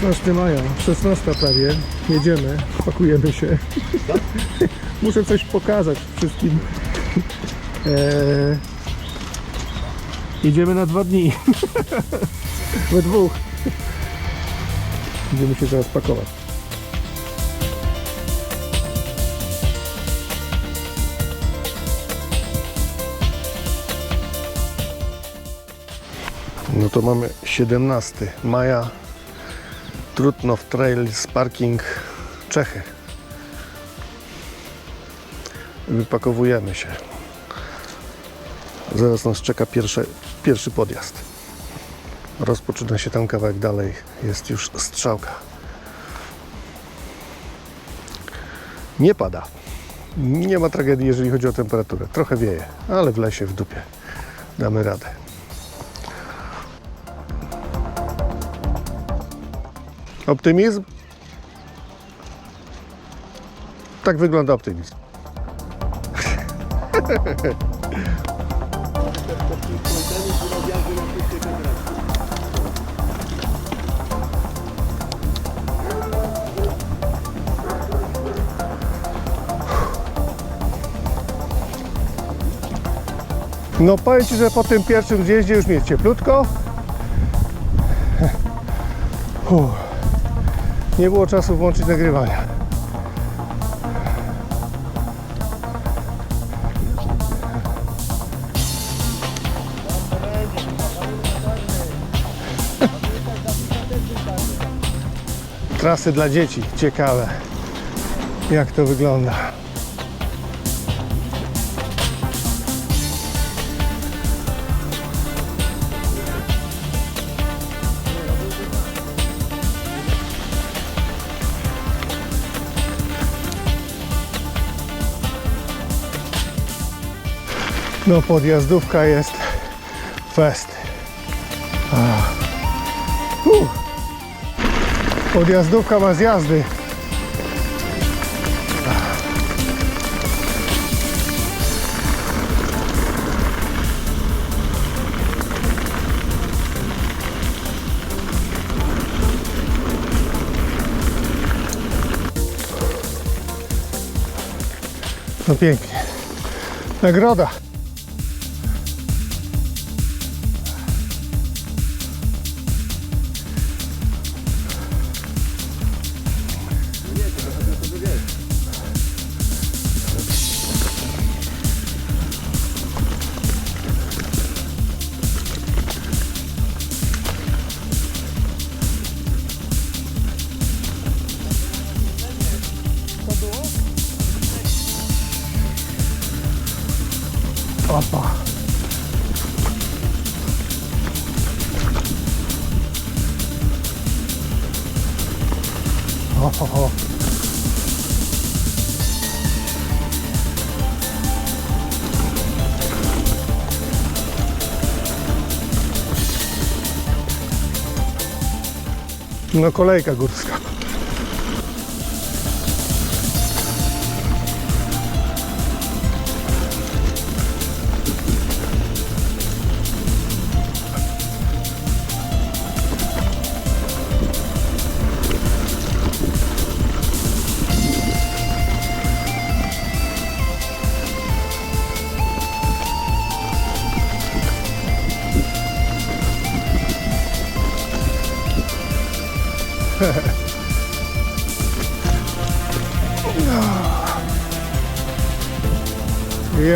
16 maja, 16 prawie. Jedziemy, pakujemy się. Muszę coś pokazać wszystkim. Eee, jedziemy na dwa dni. We dwóch. Będziemy się zaraz pakować. No to mamy 17 maja. Trutnov Trails Parking Czechy. Wypakowujemy się. Zaraz nas czeka pierwsze, pierwszy podjazd. Rozpoczyna się tam kawałek dalej. Jest już strzałka. Nie pada. Nie ma tragedii, jeżeli chodzi o temperaturę. Trochę wieje, ale w lesie, w dupie. Damy radę. Optymizm? Tak wygląda optymizm. No powiem Ci, że po tym pierwszym zjeździe już mi jest cieplutko. Uff. Nie było czasu włączyć nagrywania. Trasy dla dzieci, ciekawe jak to wygląda. No podjazdówka jest fest. Podjazdówka ma zjazdy. No pięknie. Nagroda. Ho, ho. No kolejka górska.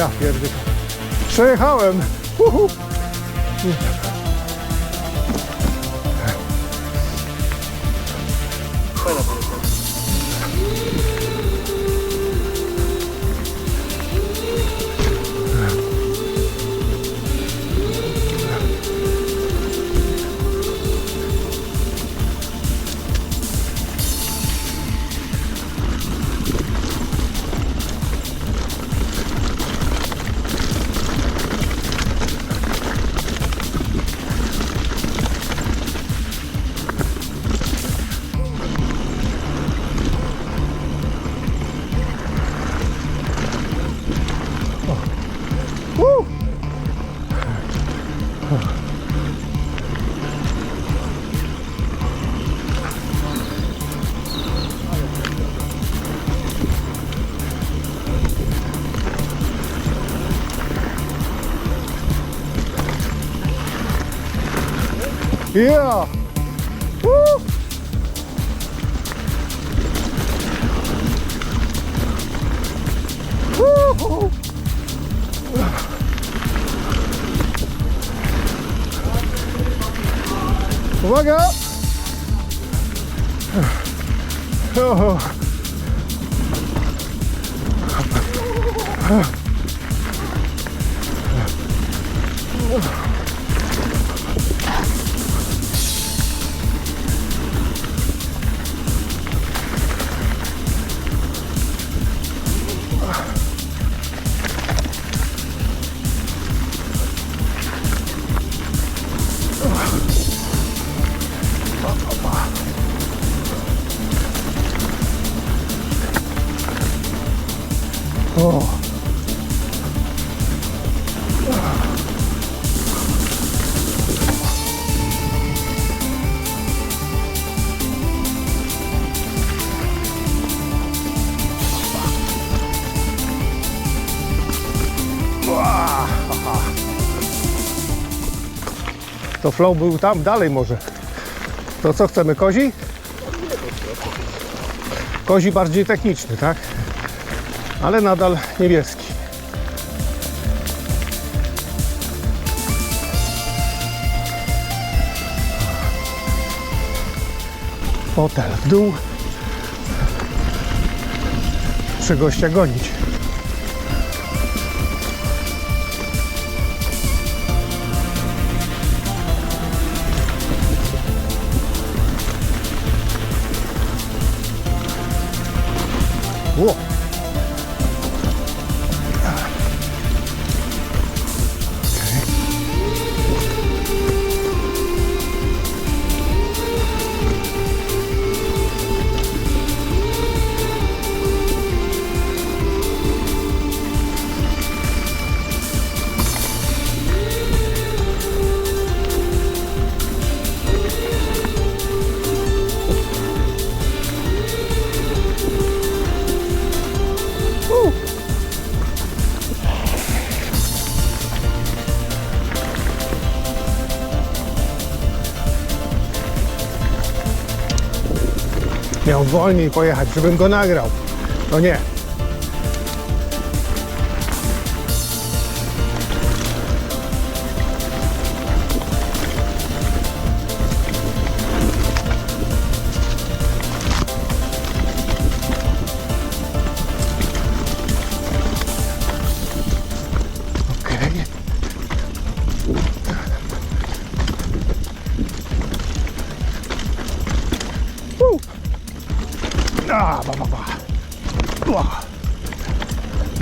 Ja pierdolę. Przejechałem. Uhu. 이야 yeah. Uwaga! O. O. To flow był tam, dalej może. To co chcemy, kozi? Kozi bardziej techniczny, tak? Ale nadal niebieski. Fotel w dół. Muszę gościa gonić. Miał wolniej pojechać, żebym go nagrał. No nie.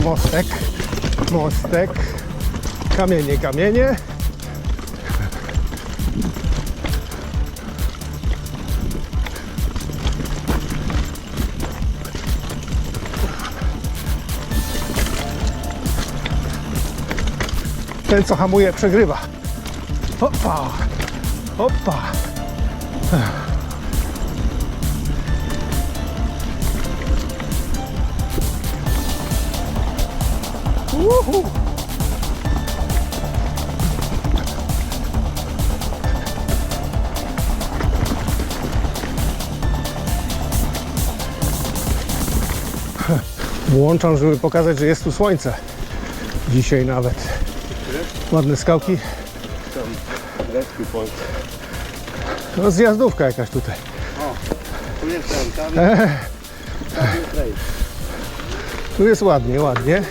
Mostek, mostek, kamienie, kamienie. Ten, co hamuje, przegrywa. Opa, opa. Uhu. Włączam, żeby pokazać, że jest tu słońce. Dzisiaj nawet. Ładne skałki. No zjazdówka jakaś tutaj. O, tu jest tam trail. tu jest ładnie, ładnie.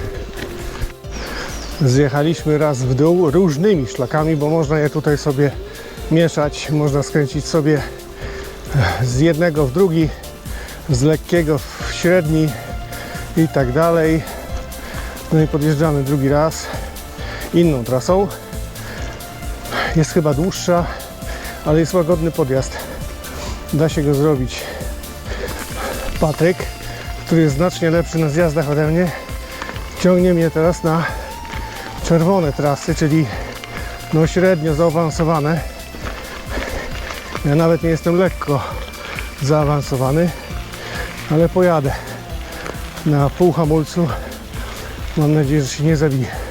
Zjechaliśmy raz w dół różnymi szlakami, bo można je tutaj sobie mieszać. Można skręcić sobie z jednego w drugi, z lekkiego w średni i tak dalej. No i podjeżdżamy drugi raz inną trasą. Jest chyba dłuższa, ale jest łagodny podjazd. Da się go zrobić. Patryk, który jest znacznie lepszy na zjazdach ode mnie, ciągnie mnie teraz na czerwone trasy, czyli no średnio zaawansowane. Ja nawet nie jestem lekko zaawansowany, ale pojadę na pół hamulcu. Mam nadzieję, że się nie zabije.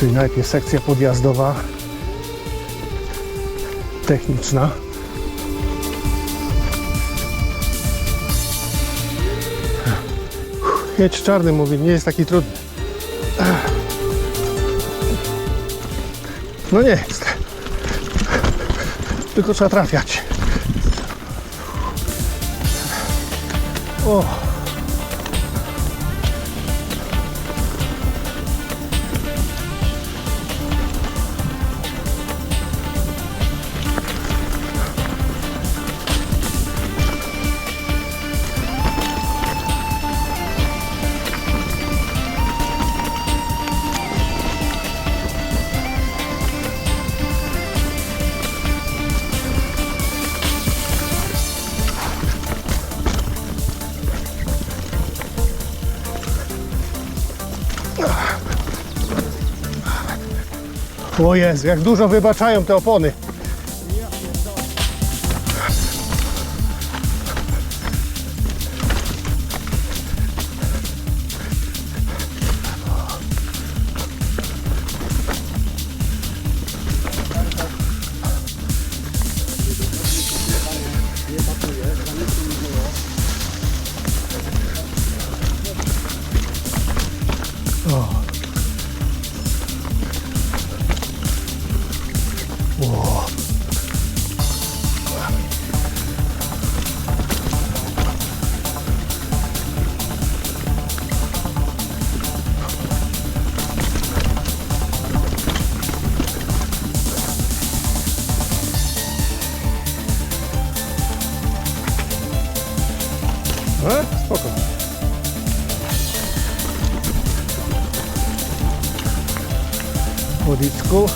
Czyli najpierw sekcja podjazdowa, techniczna. Jedź czarny, mówię, nie jest taki trudny. No nie jest. Tylko trzeba trafiać. O. O Jezu, jak dużo wybaczają te opony. E? Wodicku.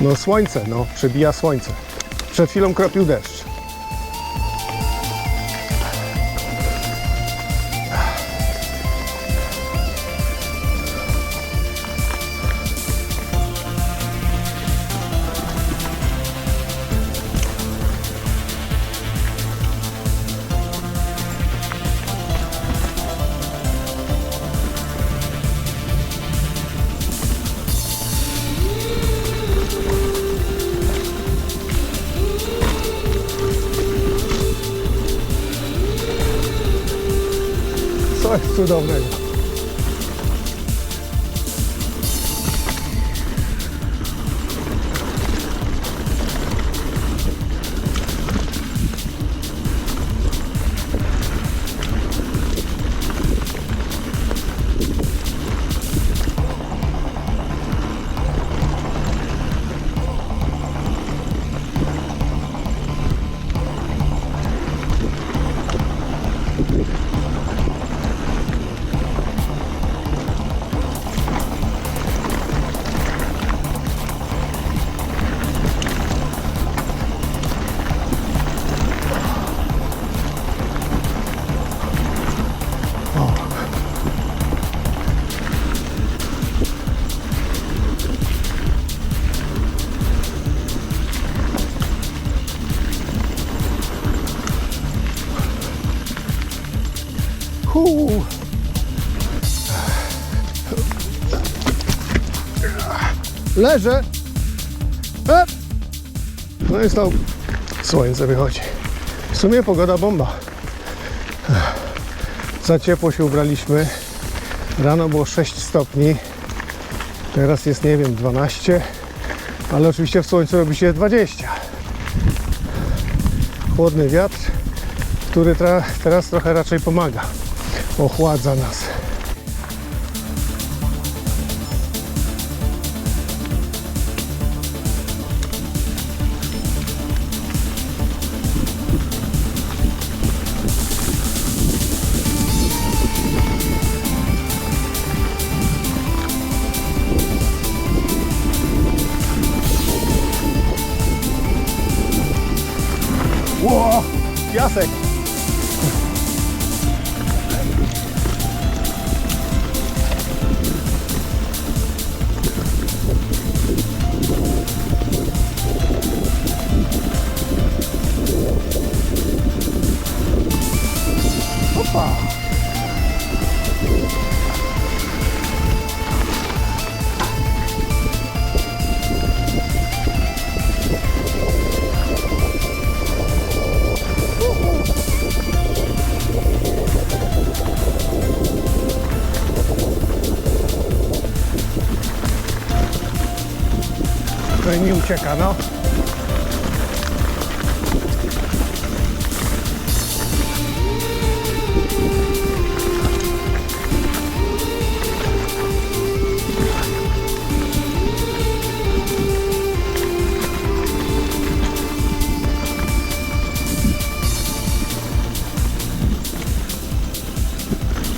No słońce, no, przebija słońce. Przed chwilą kropił deszcz. давляет. Leżę. E. No i znowu słońce wychodzi. W sumie pogoda bomba. Za ciepło się ubraliśmy. Rano było 6 stopni. Teraz jest, nie wiem, 12. Ale oczywiście w słońcu robi się 20. Chłodny wiatr, który teraz trochę raczej pomaga. Ochładza nas. ¡Wow! ¿Qué? Piasek. Tutaj mi ucieka, no.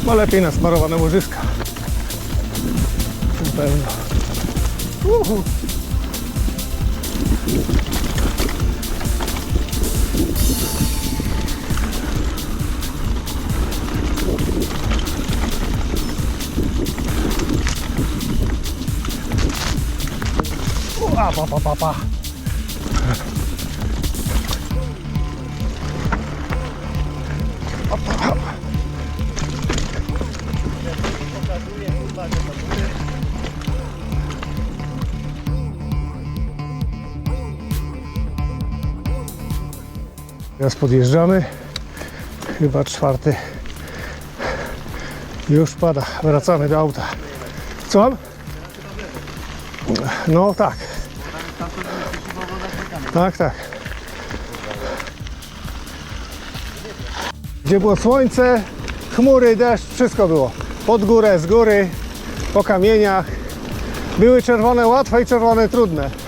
Ma lepiej nasmarowane łożyska. Na pewno. Uhu. うわパパパパ。Teraz podjeżdżamy. Chyba czwarty. Już pada. Wracamy do auta. Co mam? No tak. Tak, tak. Gdzie było słońce, chmury, deszcz, wszystko było. Pod górę, z góry, po kamieniach. Były czerwone łatwe i czerwone trudne.